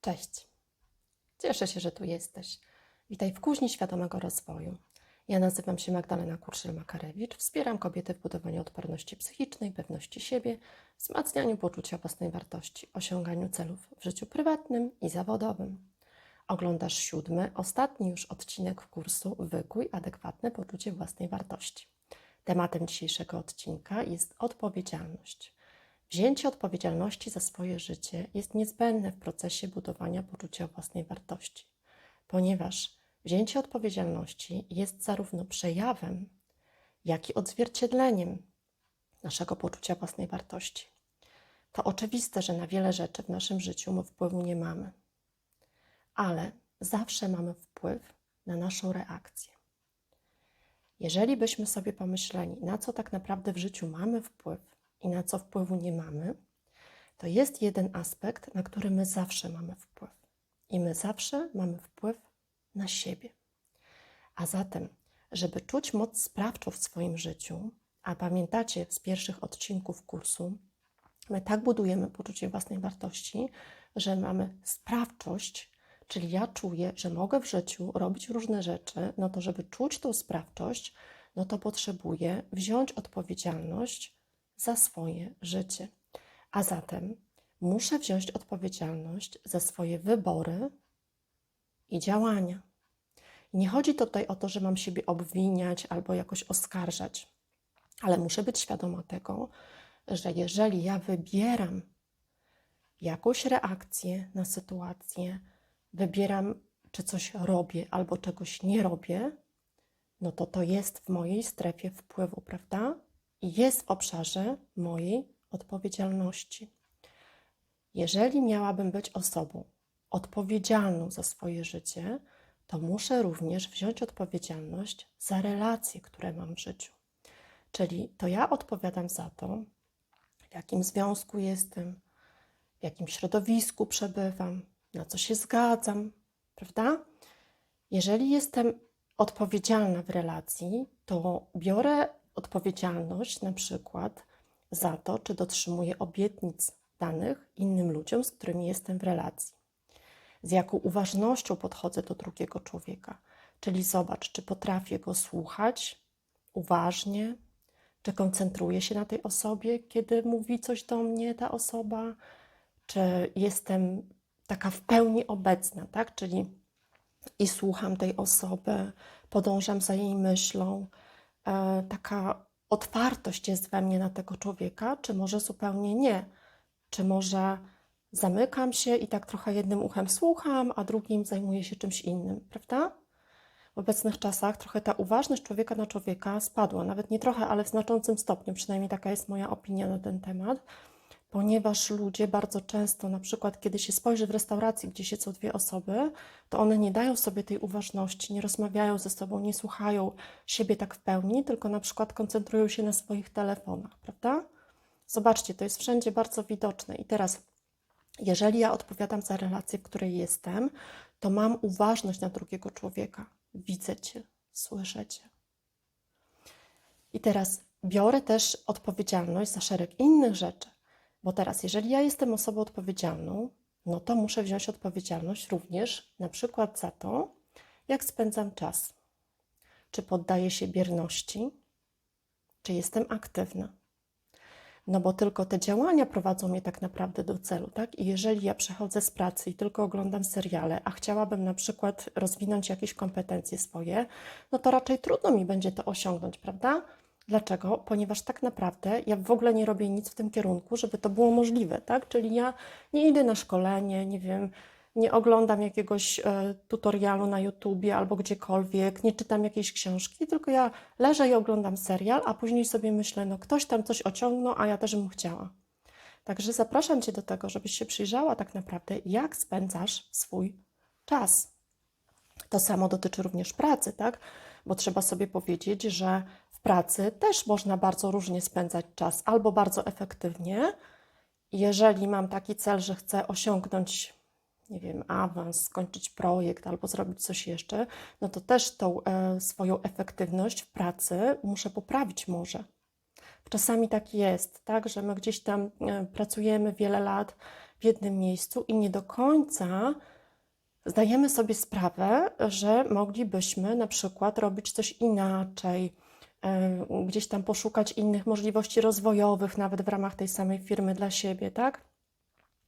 Cześć. Cieszę się, że tu jesteś. Witaj w Kuźni Świadomego Rozwoju. Ja nazywam się Magdalena Kurszyl-Makarewicz. Wspieram kobiety w budowaniu odporności psychicznej, pewności siebie, wzmacnianiu poczucia własnej wartości, osiąganiu celów w życiu prywatnym i zawodowym. Oglądasz siódmy, ostatni już odcinek kursu Wykuj adekwatne poczucie własnej wartości. Tematem dzisiejszego odcinka jest odpowiedzialność. Wzięcie odpowiedzialności za swoje życie jest niezbędne w procesie budowania poczucia własnej wartości, ponieważ wzięcie odpowiedzialności jest zarówno przejawem, jak i odzwierciedleniem naszego poczucia własnej wartości. To oczywiste, że na wiele rzeczy w naszym życiu my wpływu nie mamy, ale zawsze mamy wpływ na naszą reakcję. Jeżeli byśmy sobie pomyśleli, na co tak naprawdę w życiu mamy wpływ i na co wpływu nie mamy, to jest jeden aspekt, na który my zawsze mamy wpływ. I my zawsze mamy wpływ na siebie. A zatem, żeby czuć moc sprawczą w swoim życiu, a pamiętacie z pierwszych odcinków kursu, my tak budujemy poczucie własnej wartości, że mamy sprawczość, czyli ja czuję, że mogę w życiu robić różne rzeczy, no to żeby czuć tą sprawczość, no to potrzebuję wziąć odpowiedzialność za swoje życie. A zatem muszę wziąć odpowiedzialność za swoje wybory i działania. Nie chodzi tutaj o to, że mam siebie obwiniać albo jakoś oskarżać, ale muszę być świadoma tego, że jeżeli ja wybieram jakąś reakcję na sytuację, wybieram, czy coś robię albo czegoś nie robię, no to to jest w mojej strefie wpływu, prawda? Jest w obszarze mojej odpowiedzialności. Jeżeli miałabym być osobą odpowiedzialną za swoje życie, to muszę również wziąć odpowiedzialność za relacje, które mam w życiu. Czyli to ja odpowiadam za to, w jakim związku jestem, w jakim środowisku przebywam, na co się zgadzam, prawda? Jeżeli jestem odpowiedzialna w relacji, to biorę odpowiedzialność na przykład za to, czy dotrzymuję obietnic danych innym ludziom, z którymi jestem w relacji. Z jaką uważnością podchodzę do drugiego człowieka. Czyli zobacz, czy potrafię go słuchać uważnie, czy koncentruję się na tej osobie, kiedy mówi coś do mnie ta osoba, czy jestem taka w pełni obecna, tak? Czyli i słucham tej osoby, podążam za jej myślą, taka otwartość jest we mnie na tego człowieka, czy może zupełnie nie? Czy może zamykam się i tak trochę jednym uchem słucham, a drugim zajmuję się czymś innym, prawda? W obecnych czasach trochę ta uważność człowieka na człowieka spadła, nawet nie trochę, ale w znaczącym stopniu, przynajmniej taka jest moja opinia na ten temat ponieważ ludzie bardzo często, na przykład kiedy się spojrzy w restauracji, gdzie siedzą dwie osoby, to one nie dają sobie tej uważności, nie rozmawiają ze sobą, nie słuchają siebie tak w pełni, tylko na przykład koncentrują się na swoich telefonach, prawda? Zobaczcie, to jest wszędzie bardzo widoczne. I teraz, jeżeli ja odpowiadam za relację, w której jestem, to mam uważność na drugiego człowieka. Widzę cię, słyszę cię. I teraz biorę też odpowiedzialność za szereg innych rzeczy bo teraz, jeżeli ja jestem osobą odpowiedzialną, no to muszę wziąć odpowiedzialność również na przykład za to, jak spędzam czas. Czy poddaję się bierności, czy jestem aktywna. No bo tylko te działania prowadzą mnie tak naprawdę do celu, tak? I jeżeli ja przechodzę z pracy i tylko oglądam seriale, a chciałabym na przykład rozwinąć jakieś kompetencje swoje, no to raczej trudno mi będzie to osiągnąć, prawda? Dlaczego? Ponieważ tak naprawdę ja w ogóle nie robię nic w tym kierunku, żeby to było możliwe, tak? Czyli ja nie idę na szkolenie, nie wiem, nie oglądam jakiegoś e, tutorialu na YouTubie albo gdziekolwiek, nie czytam jakiejś książki, tylko ja leżę i oglądam serial, a później sobie myślę, no ktoś tam coś ociągnął, a ja też bym chciała. Także zapraszam Cię do tego, żebyś się przyjrzała tak naprawdę, jak spędzasz swój czas. To samo dotyczy również pracy, tak? Bo trzeba sobie powiedzieć, że w pracy też można bardzo różnie spędzać czas, albo bardzo efektywnie. Jeżeli mam taki cel, że chcę osiągnąć, nie wiem, awans, skończyć projekt albo zrobić coś jeszcze, no to też tą e, swoją efektywność w pracy muszę poprawić może. Czasami tak jest, tak, że my gdzieś tam e, pracujemy wiele lat w jednym miejscu i nie do końca zdajemy sobie sprawę, że moglibyśmy na przykład robić coś inaczej, gdzieś tam poszukać innych możliwości rozwojowych, nawet w ramach tej samej firmy dla siebie, tak?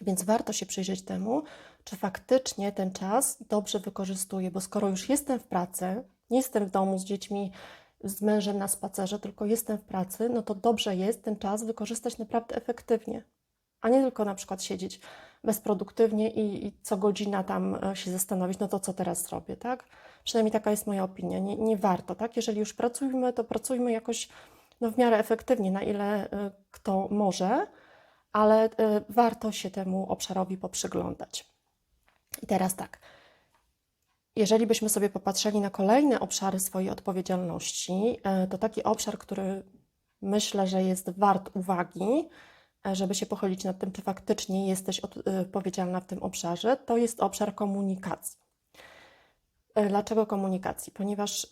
Więc warto się przyjrzeć temu, czy faktycznie ten czas dobrze wykorzystuję, bo skoro już jestem w pracy, nie jestem w domu z dziećmi, z mężem na spacerze, tylko jestem w pracy, no to dobrze jest ten czas wykorzystać naprawdę efektywnie, a nie tylko na przykład siedzieć bezproduktywnie i, i co godzina tam e, się zastanowić, no to co teraz zrobię, tak? Przynajmniej taka jest moja opinia. Nie, nie warto, tak? Jeżeli już pracujmy, to pracujmy jakoś no, w miarę efektywnie, na ile y, kto może, ale y, warto się temu obszarowi poprzyglądać. I teraz tak. Jeżeli byśmy sobie popatrzyli na kolejne obszary swojej odpowiedzialności, to taki obszar, który myślę, że jest wart uwagi, żeby się pochylić nad tym, czy faktycznie jesteś odpowiedzialna w tym obszarze, to jest obszar komunikacji. Dlaczego komunikacji? Ponieważ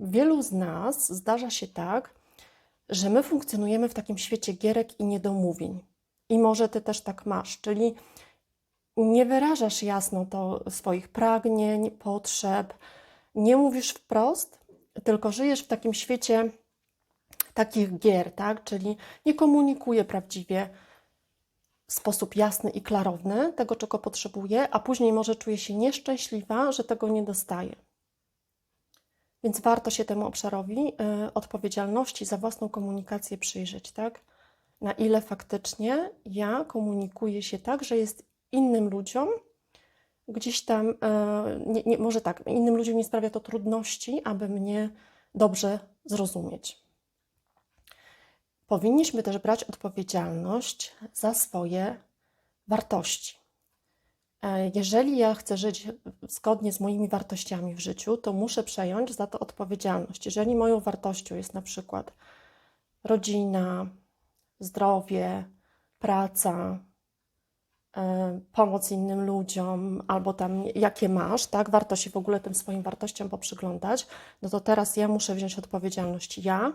wielu z nas zdarza się tak, że my funkcjonujemy w takim świecie gierek i niedomówień. I może ty też tak masz, czyli nie wyrażasz jasno to swoich pragnień, potrzeb, nie mówisz wprost, tylko żyjesz w takim świecie takich gier, tak? Czyli nie komunikuje prawdziwie w sposób jasny i klarowny tego, czego potrzebuje, a później może czuje się nieszczęśliwa, że tego nie dostaje. Więc warto się temu obszarowi y, odpowiedzialności za własną komunikację przyjrzeć, tak? Na ile faktycznie ja komunikuję się tak, że jest innym ludziom gdzieś tam, y, nie, nie, może tak, innym ludziom nie sprawia to trudności, aby mnie dobrze zrozumieć. Powinniśmy też brać odpowiedzialność za swoje wartości. E, jeżeli ja chcę żyć zgodnie z moimi wartościami w życiu, to muszę przejąć za to odpowiedzialność. Jeżeli moją wartością jest na przykład rodzina, zdrowie, praca, e, pomoc innym ludziom, albo tam jakie masz, tak? Warto się w ogóle tym swoim wartościom poprzyglądać, no to teraz ja muszę wziąć odpowiedzialność. Ja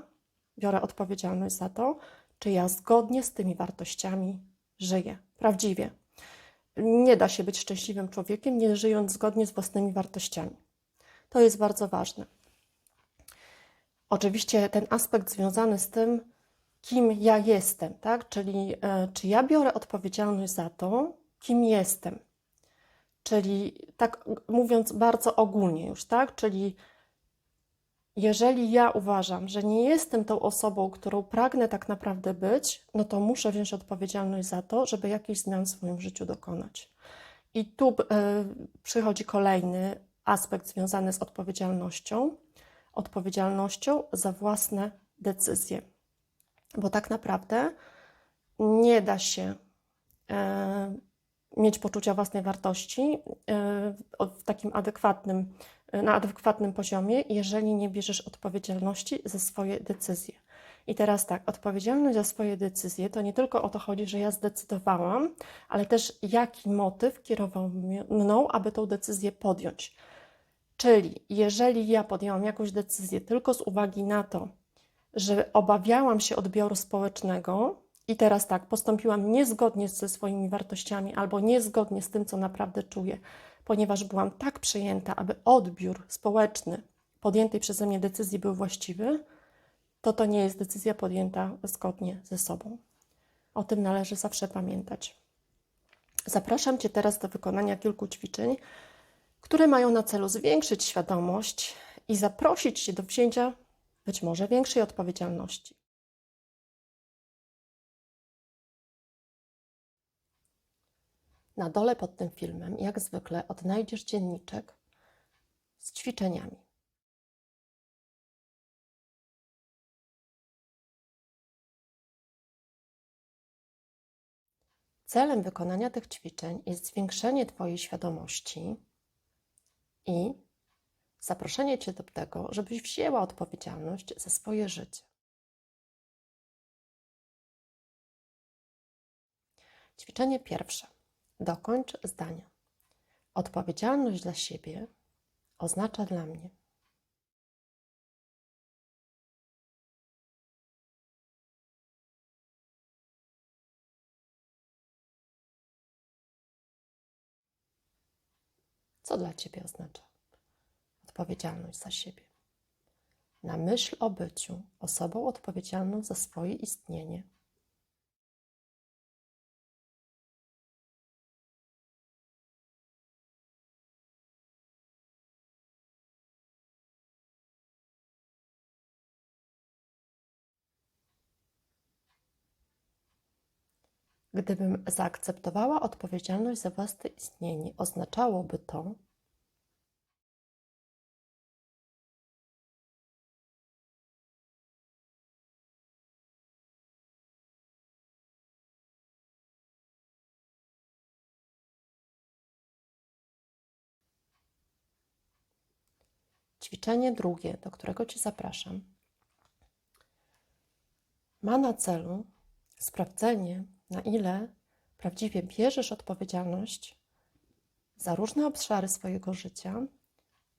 biorę odpowiedzialność za to, czy ja zgodnie z tymi wartościami żyję, prawdziwie nie da się być szczęśliwym człowiekiem, nie żyjąc zgodnie z własnymi wartościami. To jest bardzo ważne. Oczywiście ten aspekt związany z tym, kim ja jestem, tak? Czyli e, czy ja biorę odpowiedzialność za to, kim jestem. Czyli tak mówiąc bardzo ogólnie już, tak? Czyli jeżeli ja uważam, że nie jestem tą osobą, którą pragnę tak naprawdę być, no to muszę wziąć odpowiedzialność za to, żeby jakichś zmian w swoim życiu dokonać. I tu y, przychodzi kolejny aspekt związany z odpowiedzialnością odpowiedzialnością za własne decyzje. Bo tak naprawdę nie da się y, mieć poczucia własnej wartości y, w takim adekwatnym na adekwatnym poziomie, jeżeli nie bierzesz odpowiedzialności za swoje decyzje. I teraz tak, odpowiedzialność za swoje decyzje to nie tylko o to chodzi, że ja zdecydowałam, ale też jaki motyw kierował mną, aby tą decyzję podjąć. Czyli jeżeli ja podjęłam jakąś decyzję tylko z uwagi na to, że obawiałam się odbioru społecznego, i teraz tak, postąpiłam niezgodnie ze swoimi wartościami albo niezgodnie z tym, co naprawdę czuję, ponieważ byłam tak przejęta, aby odbiór społeczny podjętej przeze mnie decyzji był właściwy, to to nie jest decyzja podjęta zgodnie ze sobą. O tym należy zawsze pamiętać. Zapraszam Cię teraz do wykonania kilku ćwiczeń, które mają na celu zwiększyć świadomość i zaprosić Cię do wzięcia być może większej odpowiedzialności. Na dole pod tym filmem, jak zwykle, odnajdziesz dzienniczek z ćwiczeniami. Celem wykonania tych ćwiczeń jest zwiększenie Twojej świadomości i zaproszenie Cię do tego, żebyś wzięła odpowiedzialność za swoje życie. Ćwiczenie pierwsze. Dokończ zdania. Odpowiedzialność dla siebie oznacza dla mnie. Co dla Ciebie oznacza odpowiedzialność za siebie? Na myśl o byciu osobą odpowiedzialną za swoje istnienie Gdybym zaakceptowała odpowiedzialność za własne istnienie, oznaczałoby to, Ćwiczenie drugie, do którego Cię zapraszam, ma na celu sprawdzenie, na ile prawdziwie bierzesz odpowiedzialność za różne obszary swojego życia,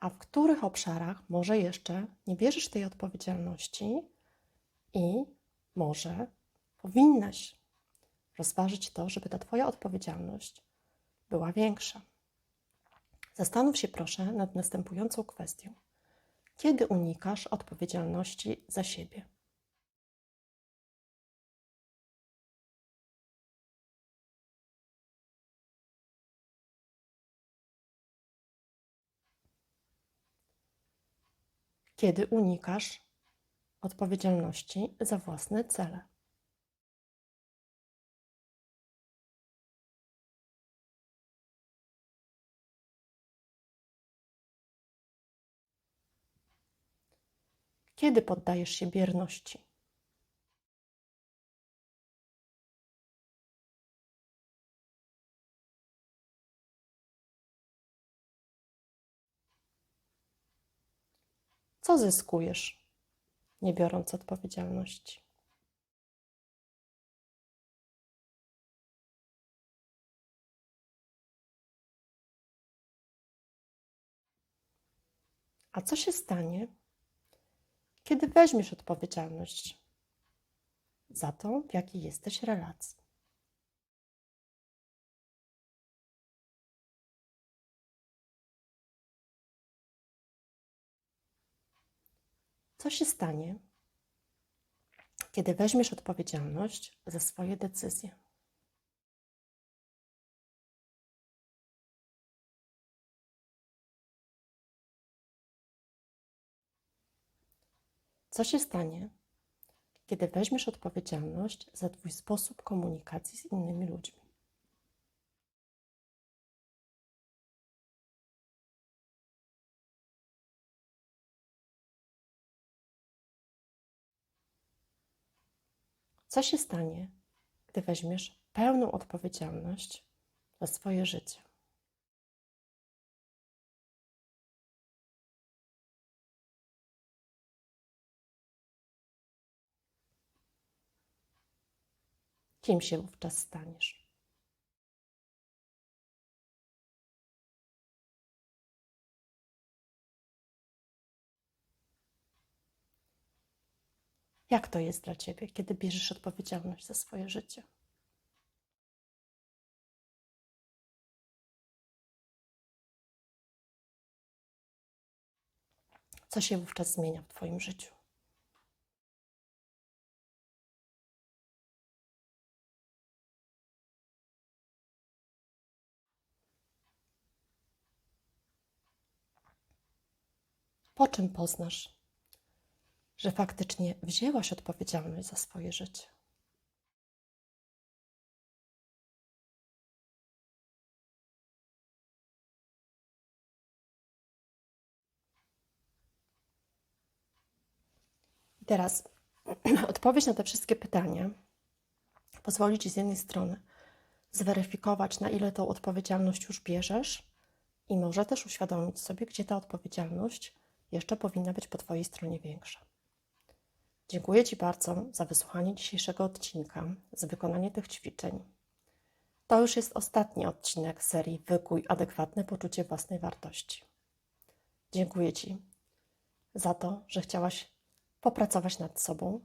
a w których obszarach może jeszcze nie bierzesz tej odpowiedzialności i może powinnaś rozważyć to, żeby ta Twoja odpowiedzialność była większa. Zastanów się proszę nad następującą kwestią. Kiedy unikasz odpowiedzialności za siebie? Kiedy unikasz odpowiedzialności za własne cele? Kiedy poddajesz się bierności? Co zyskujesz, nie biorąc odpowiedzialności? A co się stanie, kiedy weźmiesz odpowiedzialność za to, w jakiej jesteś relacji? Co się stanie, kiedy weźmiesz odpowiedzialność za swoje decyzje? Co się stanie, kiedy weźmiesz odpowiedzialność za Twój sposób komunikacji z innymi ludźmi? Co się stanie, gdy weźmiesz pełną odpowiedzialność za swoje życie? Kim się wówczas staniesz? Jak to jest dla ciebie, kiedy bierzesz odpowiedzialność za swoje życie? Co się wówczas zmienia w Twoim życiu? Po czym poznasz, że faktycznie wzięłaś odpowiedzialność za swoje życie? I teraz odpowiedź na te wszystkie pytania pozwoli Ci z jednej strony zweryfikować, na ile tą odpowiedzialność już bierzesz, i może też uświadomić sobie, gdzie ta odpowiedzialność jeszcze powinna być po Twojej stronie większa. Dziękuję Ci bardzo za wysłuchanie dzisiejszego odcinka, za wykonanie tych ćwiczeń. To już jest ostatni odcinek serii Wykuj adekwatne poczucie własnej wartości. Dziękuję Ci za to, że chciałaś popracować nad sobą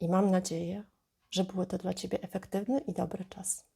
i mam nadzieję, że były to dla Ciebie efektywny i dobry czas.